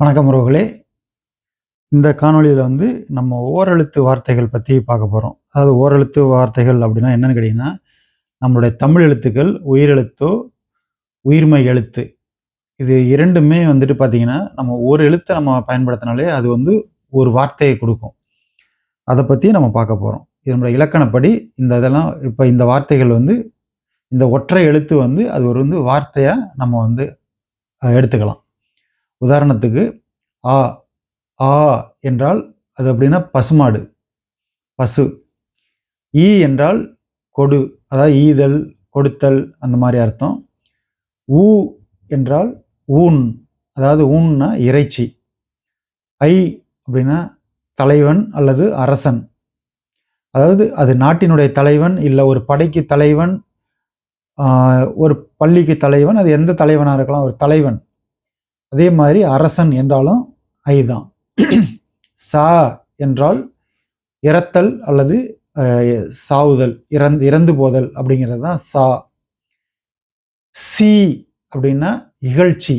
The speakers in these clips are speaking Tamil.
வணக்கம் உறவுகளே. இந்த காணொளியில் வந்து நம்ம ஓரெழுத்து வார்த்தைகள் பற்றி பார்க்க போகிறோம் அதாவது ஓரெழுத்து வார்த்தைகள் அப்படின்னா என்னென்னு கேட்டிங்கன்னா நம்மளுடைய தமிழ் எழுத்துக்கள் உயிரெழுத்தோ உயிர்மை எழுத்து. இது இரண்டுமே வந்துட்டு பார்த்திங்கன்னா நம்ம ஒரு எழுத்தை நம்ம பயன்படுத்தினாலே அது வந்து ஒரு வார்த்தையை கொடுக்கும். அதை பற்றி நம்ம பார்க்க போகிறோம் இதனுடைய இலக்கணப்படி இந்த இதெல்லாம் இப்போ இந்த வார்த்தைகள் வந்து இந்த ஒற்றை எழுத்து வந்து அது ஒரு வந்து வார்த்தையாக நம்ம வந்து எடுத்துக்கலாம். உதாரணத்துக்கு ஆ ஆ என்றால் அது அப்படின்னா பசுமாடு. பசு. ஈ என்றால் கொடு. அதாவது ஈதல் கொடுத்தல் அந்த மாதிரி அர்த்தம். ஊ என்றால் ஊன். அதாவது ஊன்னா இறைச்சி. ஐ அப்படின்னா தலைவன் அல்லது அரசன். அதாவது அது நாட்டினுடைய தலைவன் இல்லை ஒரு படைக்கு தலைவன் ஒரு பள்ளிக்கு தலைவன் அது எந்த தலைவனாக இருக்கலாம் ஒரு தலைவன். அதே மாதிரி அரசன் என்றாலும் ஐதான். சா என்றால் இறத்தல் அல்லது சாவுதல் இறந்து இறந்து போதல் அப்படிங்கிறது தான் சா. சி அப்படின்னா இகழ்ச்சி.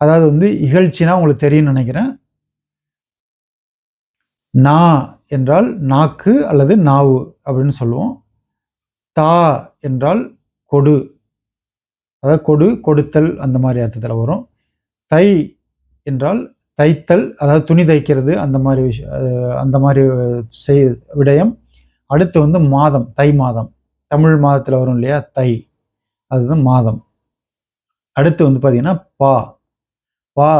அதாவது வந்து இகழ்ச்சினா உங்களுக்கு தெரியும்னு நினைக்கிறேன். நா என்றால் நாக்கு அல்லது நாவு அப்படின்னு சொல்லுவோம். தா என்றால் கொடு. அதாவது கொடு கொடுத்தல் அந்த மாதிரி அர்த்தத்தில் வரும். தை என்றால் தைத்தல் அதாவது துணி தைக்கிறது அந்த மாதிரி விஷயம் அந்த மாதிரி செய் விடயம். அடுத்து வந்து மாதம் தை மாதம். தமிழ் மாதத்தில் வரும் இல்லையா? தை. அதுதான் மாதம். அடுத்து வந்து பார்த்திங்கன்னா பா. பா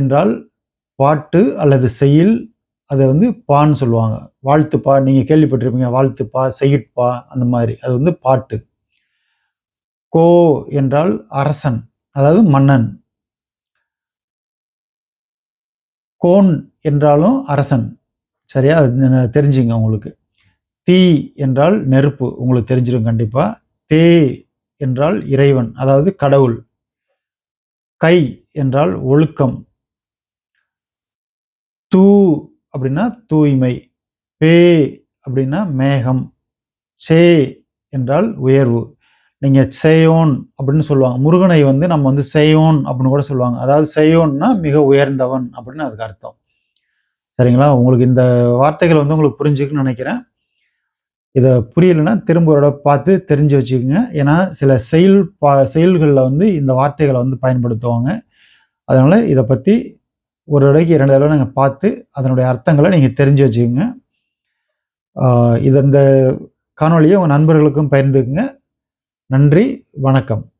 என்றால் பாட்டு அல்லது செய்யில் அதை வந்து பான்னு சொல்லுவாங்க. வாழ்த்துப்பா நீங்கள் கேள்விப்பட்டிருப்பீங்க வாழ்த்துப்பா செய்யுட்பா அந்த மாதிரி. அது வந்து பாட்டு. கோ என்றால் அரசன் அதாவது மன்னன். கோன் என்றாலும் அரசன். சரியா? தெரிஞ்சுங்க உங்களுக்கு. தீ என்றால் நெருப்பு உங்களுக்கு தெரிஞ்சிடும் கண்டிப்பா. தே என்றால் இறைவன் அதாவது கடவுள். கை என்றால் ஒழுக்கம். தூ அப்படின்னா தூய்மை. பே அப்படின்னா மேகம். சே என்றால் உயர்வு. நீங்கள் சேயோன் அப்படின்னு சொல்லுவாங்க. முருகனை வந்து நம்ம வந்து சேயோன் அப்படின்னு கூட சொல்லுவாங்க. அதாவது சேயோன்னா மிக உயர்ந்தவன் அப்படின்னு அதுக்கு அர்த்தம். சரிங்களா? உங்களுக்கு இந்த வார்த்தைகள் வந்து உங்களுக்கு புரிஞ்சுக்குன்னு நினைக்கிறேன். இதை புரியலைன்னா திரும்ப ஒரு பார்த்து தெரிஞ்சு வச்சுக்கோங்க. ஏன்னா சில செயல் பா செயல்களில் வந்து இந்த வார்த்தைகளை வந்து பயன்படுத்துவாங்க. அதனால் இதை பற்றி ஒரு இடைக்கு இரண்டு தடவை நீங்கள் பார்த்து அதனுடைய அர்த்தங்களை நீங்கள் தெரிஞ்சு வச்சுக்கோங்க. இது இந்த காணொலியை உங்கள் நண்பர்களுக்கும் பகிர்ந்துக்குங்க. நன்றி வணக்கம்.